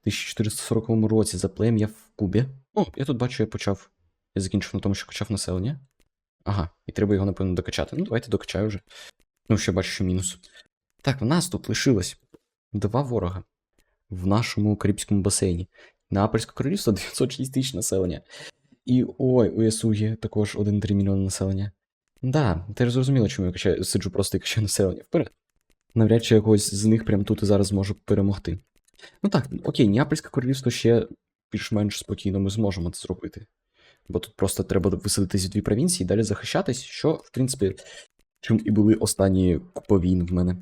1440 році за плем'я в Кубі. О, я тут бачу, я почав. Я закінчив на тому, що качав населення. Ага, і треба його, напевно, докачати. Ну, давайте докачаю вже. Ну, ще бачу, що мінус. Так, в нас тут лишилось два ворога в нашому Карибському басейні. Неапольське королівство 906 тисяч населення. І ой, у ЄСУ є також 1,3 мільйона населення. Да, ти ж зрозуміла, чому я качаю, сиджу просто і качаю населення вперед. Навряд чи якогось з них прямо тут і зараз зможу перемогти. Ну так, окей, Неапольське королівство ще більш-менш спокійно ми зможемо це зробити. Бо тут просто треба висадитись в дві провінції і далі захищатись, що, в принципі, чим і були останні купа війн в мене.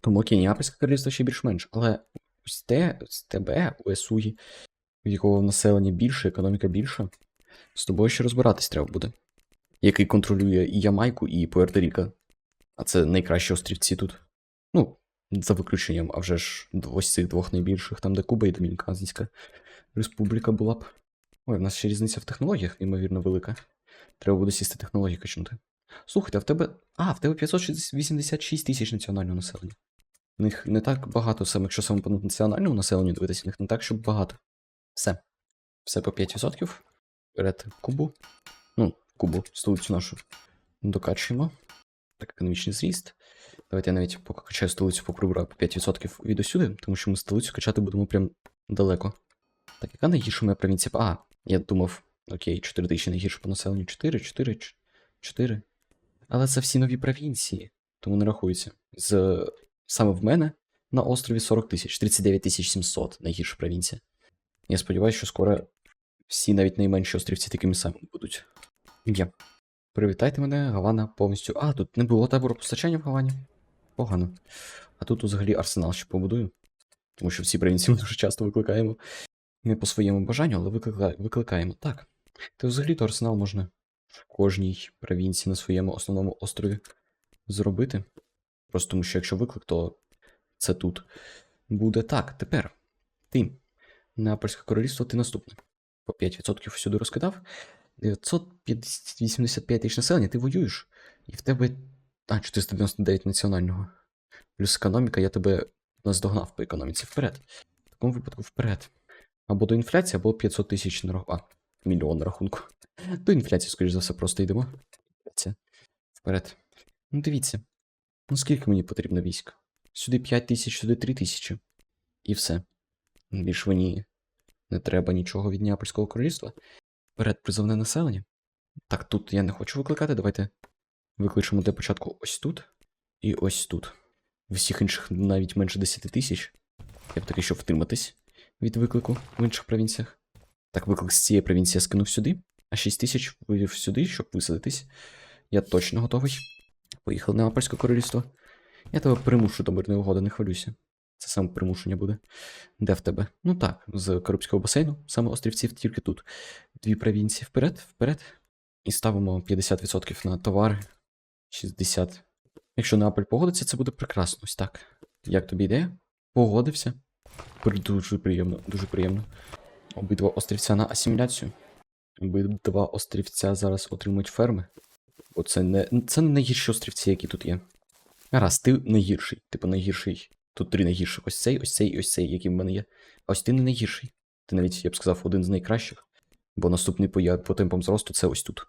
Тому окей, Неапольське королівство ще більш-менш. Але ось те, з тебе, у Есуї, в якого населення більше, економіка більша, з тобою ще розбиратись треба буде. Який контролює і Ямайку, і Пуерто-Ріко. А це найкращі острівці тут. Ну, за виключенням, а вже ж ось цих двох найбільших, там де Куба і Домініканська Республіка була б. Ой, в нас ще різниця в технологіях, неймовірно велика. Треба буде сісти технології качнути. Слухайте, а в тебе. А, в тебе 586 тисяч національного населення. В них не так багато, саме якщо саме по національному населенню дивитися, в них не так, щоб багато. Все. Все по 5%. Вперед Кубу. Ну, Кубу, столицю нашу. Докачуємо. Так, економічний зріст. Давайте я навіть поки качаю столицю, по 5% від усюди, тому що ми столицю качати будемо прям далеко. Так, яка найгірша моя провінція? А, я думав, окей, 4 тисячі найгірше по населенню. 4, 4, 4. Але це всі нові провінції, тому не рахується. З... Саме в мене на острові 40 тисяч, 39 тисяч 700 найгірша провінція. Я сподіваюся, що скоро всі навіть найменші острівці такими самими будуть. Є. Привітайте мене, Гавана повністю. А, тут не було табору постачання в Гавані. Погано. А тут взагалі арсенал ще побудую. Тому що всі провінції ми дуже часто викликаємо. Не по своєму бажанню, але виклика... викликаємо. Так. Та взагалі-то арсенал можна в кожній провінції на своєму основному острові зробити. Просто тому що якщо виклик, то це тут буде так. Тепер ти. Неапольське королівство, ти наступне. По 5% всюди розкидав. 985 тисяч населення, ти воюєш. І в тебе. А, 499 національного. Плюс економіка, я тебе наздогнав по економіці вперед. В такому випадку вперед. Або до інфляції, або 500 тисяч на рахунку. А, мільйон на рахунку. До інфляції, скоріш за все, просто йдемо. Вперед. Ну, дивіться. Ну скільки мені потрібно військ? Сюди 5 тисяч, сюди 3 тисячі. І все. Більш мені не треба нічого від Неапольського королівства. Вперед призовне населення. Так, тут я не хочу викликати. Давайте викличемо для початку ось тут і ось тут. Всіх інших навіть менше 10 тисяч. Я б таки, щоб втриматись від виклику в інших провінціях. Так, виклик з цієї провінції я скинув сюди, а 6 тисяч вивів сюди, щоб висадитись. Я точно готовий. Поїхали на Апольське королівство. Я тебе примушу до мирної угоди, не хвилюйся. Це саме примушення буде. Де в тебе? Ну так, з Карибського басейну, саме острівців тільки тут. Дві провінції вперед, вперед. І ставимо 50% на товари. 60. Якщо Неаполь погодиться, це буде прекрасно. Ось так. Як тобі ідея? Погодився. Дуже приємно, дуже приємно. Обидва острівця на асиміляцію. Обидва острівця зараз отримують ферми. Бо це не, це не найгірші острівці, які тут є. Раз, ти найгірший. Типу найгірший. Тут три найгірших. Ось цей, ось цей і ось цей, який в мене є. Ось ти не найгірший. Ти навіть, я б сказав, один з найкращих. Бо наступний по, по темпам зросту це ось тут,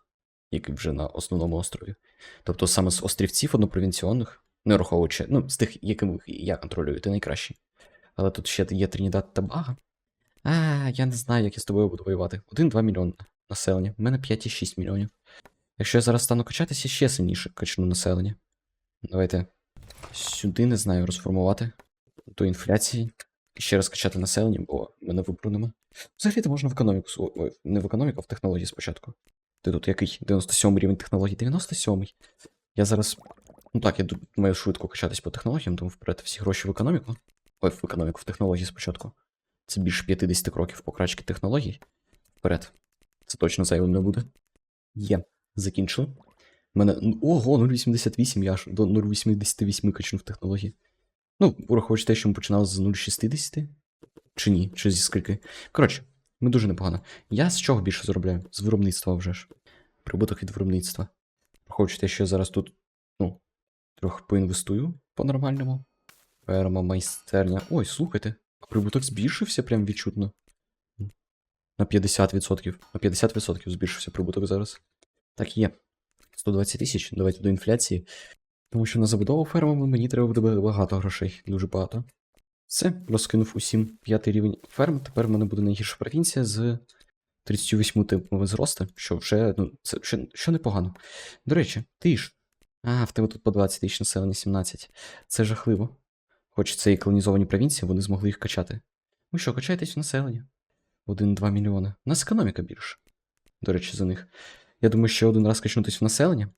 який вже на основному острові. Тобто саме з острівців однопровінційних, не враховуючи, ну, з тих, якими я контролюю, ти найкращий. Але тут ще є Тринідад та Бага. А, я не знаю, як я з тобою буду воювати. 1-2 мільйони населення. У мене 5,6 мільйонів. Якщо я зараз стану качатися, ще сильніше качну населення. Давайте сюди, не знаю, розформувати до інфляції. Ще раз качати населення, бо мене вибору нема. Взагалі, то можна в економіку, не в економіку, а в технології спочатку. Ти тут який? 97 рівень технологій. 97-й. Я зараз. Ну так, я маю швидко качатись по технологіям, тому вперед всі гроші в економіку. Ой, в економіку, в технології спочатку. Це більше 50 кроків покрачки технологій. Вперед. Це точно зайвим не буде. Є. Закінчили. Мене. Ого, 0,88 я аж до 0,88 качнув технології. Ну, враховуючи те, що ми починали з 0,60. Чи ні? Чи зі скільки? Коротше, ми дуже непогано. Я з чого більше заробляю? З виробництва вже ж. Прибуток від виробництва. Враховуючи те, що я зараз тут, ну, трохи поінвестую по-нормальному. Ферма, майстерня. Ой, слухайте. Прибуток збільшився прям відчутно. На 50%. На 50% збільшився прибуток зараз. Так є. 120 тисяч. Давайте до інфляції. Тому що на забудову фермами мені треба буде багато грошей. Дуже багато. Все, розкинув усім п'ятий рівень ферм. Тепер в мене буде найгірша провінція з 38 типами зросту, що вже, ну, це що, що непогано. До речі, ти ж. А, в тебе тут по 20 тисяч населення, 17. Це жахливо. Хоч це і колонізовані провінції, вони змогли їх качати. Ви що, качаєтесь в населення? 1-2 мільйони. У нас економіка більше. До речі, за них. Я думаю, ще один раз качнутись в населення,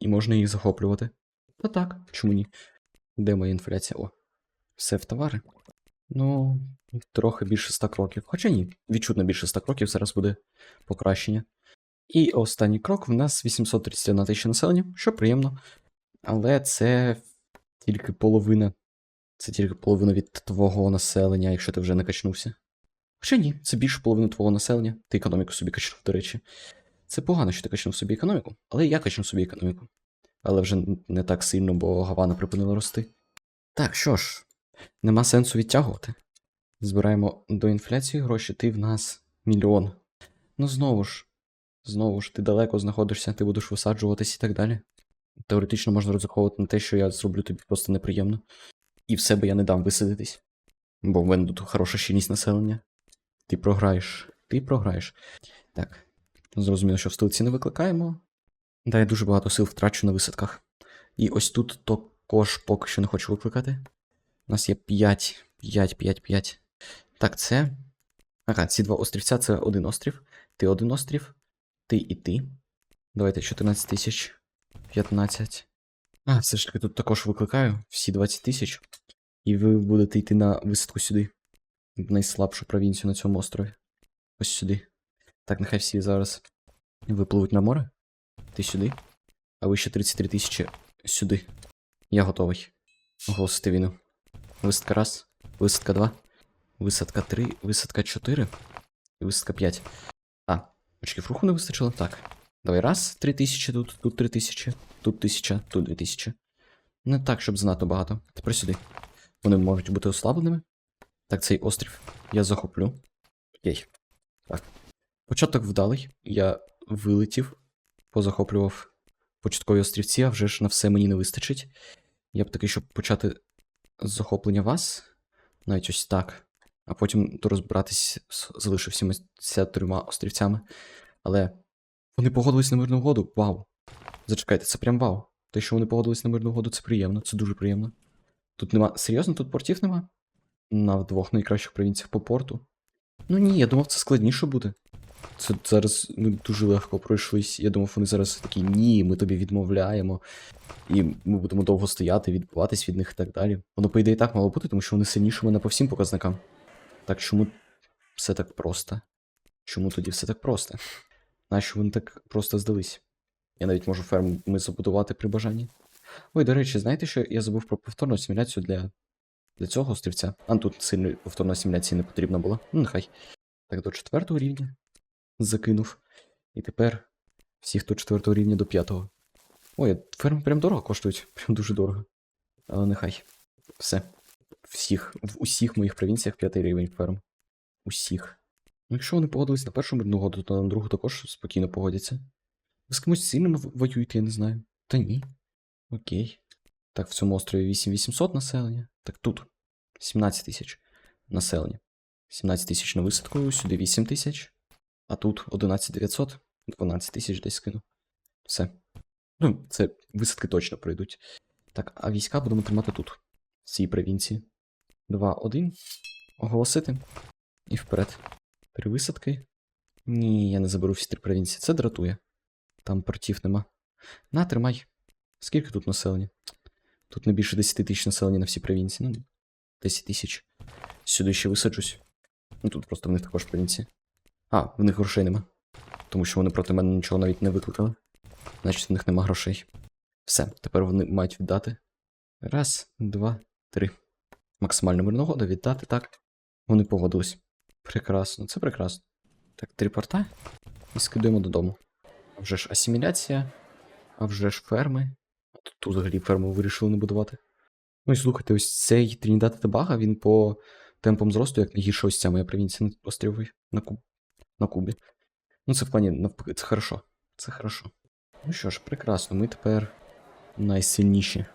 і можна їх захоплювати. Та так, чому ні? Де моя інфляція? О, все в товари. Ну, трохи більше 100 кроків. Хоча ні, відчутно більше 100 кроків зараз буде покращення. І останній крок в нас 831 тисяча населення, що приємно. Але це тільки половина. Це тільки половина від твого населення, якщо ти вже не качнувся. Хоча ні, це більше половини твого населення. Ти економіку собі качнув, до речі. Це погано, що ти качнув собі економіку, але я качнув собі економіку. Але вже не так сильно, бо Гавана припинила рости. Так, що ж, нема сенсу відтягувати. Збираємо до інфляції гроші, ти в нас мільйон. Ну знову ж, знову ж, ти далеко знаходишся, ти будеш висаджуватись і так далі. Теоретично можна розраховувати на те, що я зроблю тобі просто неприємно. І в себе я не дам висадитись. Бо в мене тут хороша щільність населення. Ти програєш. Ти програєш. Так. Зрозуміло, що в столиці не викликаємо. Да, я дуже багато сил втрачу на висадках. І ось тут також поки що не хочу викликати. У нас є 5, 5, 5, 5. Так, це. Ага, ці два острівця це один острів. Ти один острів. Ти і ти. Давайте 14 тисяч. 15. А, все ж таки тут також викликаю всі 20 тисяч. І ви будете йти на висадку сюди. В найслабшу провінцію на цьому острові. Ось сюди. Так, нехай всі зараз випливуть на море. Ти сюди. А ви ще 33 тисячі сюди. Я готовий. Оголосити війну. Висадка раз, висадка два, висадка три, висадка чотири і висадка п'ять. А, очків руху не вистачило? Так. Давай раз, три тисячі тут, тут три тисячі, тут тисяча, тут дві тисячі. Не так, щоб занадто багато. Тепер сюди. Вони можуть бути ослабленими. Так, цей острів я захоплю. Окей. Так. Початок вдалий. Я вилетів, позахоплював початкові острівці, а вже ж на все мені не вистачить. Я б таки, щоб почати захоплення вас, навіть ось так, а потім розбиратись з залишив 73 острівцями. Але вони погодились на мирну угоду. Вау. Зачекайте, це прям вау. Те, що вони погодились на мирну угоду, це приємно, це дуже приємно. Тут нема. Серйозно, тут портів нема? На двох найкращих провінціях по порту. Ну ні, я думав, це складніше буде. Це зараз ми дуже легко пройшлись. Я думав, вони зараз такі, ні, ми тобі відмовляємо. І ми будемо довго стояти, відбиватись від них і так далі. Воно, по ідеї, так мало бути, тому що вони сильніші мене по всім показникам. Так чому все так просто? Чому тоді все так просто? Нащо вони так просто здались? Я навіть можу ферму ми забудувати при бажанні. Ой, до речі, знаєте, що я забув про повторну асиміляцію для, для цього острівця? А тут сильної повторної асиміляції не потрібно було. Ну, нехай. Так, до четвертого рівня закинув. І тепер всіх до четвертого рівня до п'ятого. Ой, ферми прям дорого коштують, прям дуже дорого. Але нехай. Все. Всіх, в усіх моїх провінціях п'ятий рівень ферм. Усіх. Ну, якщо вони погодились на першу мирну угоду, то на другу також спокійно погодяться. Ви з кимось сильним воюєте, я не знаю. Та ні. Окей. Так, в цьому острові 8800 населення. Так тут 17 тисяч населення. 17 тисяч на висадку, сюди 8 тисяч. А тут 11900, 12 тисяч десь скину. Все. Ну, це висадки точно пройдуть. Так, а війська будемо тримати тут, в цій провінції. 2-1. Оголосити. І вперед. Три висадки. Ні, я не заберу всі три провінції. Це дратує. Там портів нема. На, тримай. Скільки тут населення? Тут не більше 10 тисяч населення на всі провінції. Ну, 10 тисяч. Сюди ще висаджусь. Ну тут просто в них також провінції. А, в них грошей нема. Тому що вони проти мене нічого навіть не викликали. Значить, в них нема грошей. Все, тепер вони мають віддати. Раз, два, три. Максимальна мирна угода віддати, так. Вони погодились. Прекрасно, це прекрасно. Так, три порта. І скидуємо додому. А вже ж асиміляція, а вже ж ферми. А тут, тут взагалі ферму вирішили не будувати. Ну і слухайте, ось цей Трінідад Табага, він по темпом зросту, як найгірша ось ця моя провінція на острові на, Куб... на Кубі. Ну, це в плані навпаки, це хорошо. Це хорошо. Ну що ж, прекрасно, ми тепер найсильніші.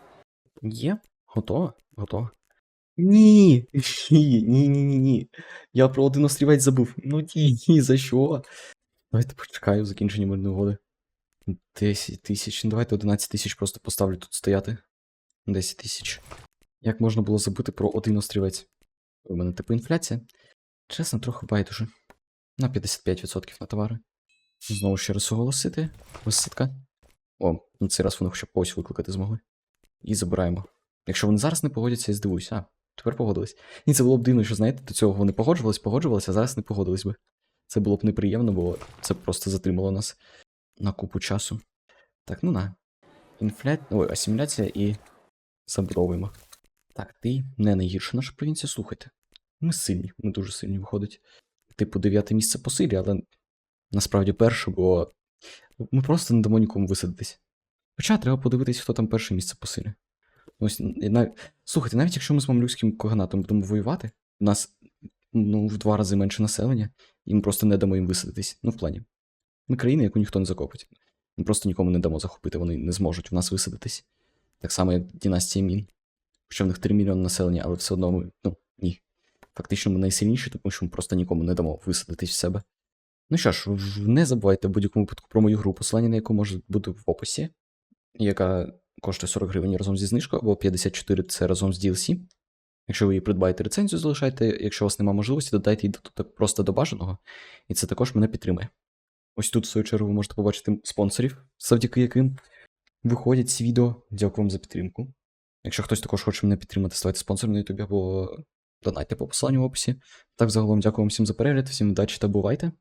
Є? Готово? Готово. Ні! Ні, ні, ні, ні, ні. Я про один острівець забув. Ну ні, ні, за що? Давайте почекаю закінчення мирної угоди. 10 тисяч. Ну, давайте 11 тисяч просто поставлю тут стояти. 10 тисяч. Як можна було забути про один острівець? У мене типу інфляція. Чесно, трохи байдуже. На 55% на товари. Знову ще раз оголосити. Висадка. О, на цей раз вони хоча б когось викликати змогли. І забираємо. Якщо вони зараз не погодяться, я здивуюся. А, тепер погодились. Ні, це було б дивно, що знаєте, до цього вони погоджувались, погоджувалися, а зараз не погодились би. Це було б неприємно, бо це просто затримало нас на купу часу. Так, ну на. Інфля... Ой, асиміляція і забудовуємо. Так, ти не найгірша наша провінція, слухайте. Ми сильні, ми дуже сильні виходить. Типу, дев'яте місце по силі, але насправді перше, бо ми просто не дамо нікому висадитись. Хоча треба подивитись, хто там перше місце по силі. Ось, нав... Слухайте, навіть якщо ми з мамлюкським коганатом будемо воювати, у нас ну, в два рази менше населення, і ми просто не дамо їм висадитись. Ну, в плані. Ми країна, яку ніхто не закопить. Ми просто нікому не дамо захопити, вони не зможуть в нас висадитись. Так само, як дінастія Мін. Хоча в них 3 мільйони населення, але все одно ми. Ну. Фактично ми найсильніші, тому що ми просто нікому не дамо висадитись в себе. Ну що ж, не забувайте в будь-якому випадку про мою гру, посилання на яку може бути в описі, яка коштує 40 гривень разом зі знижкою, або 54 це разом з DLC. Якщо ви її придбаєте рецензію, залишайте, якщо у вас немає можливості, додайте її до- просто до бажаного, і це також мене підтримує. Ось тут, в свою чергу, ви можете побачити спонсорів, завдяки яким виходять ці відео. Дякую вам за підтримку. Якщо хтось також хоче мене підтримати, ставайте спонсором на YouTube або донайте по посиланню в описі. Так, загалом, дякую вам всім за перегляд, всім удачі та бувайте.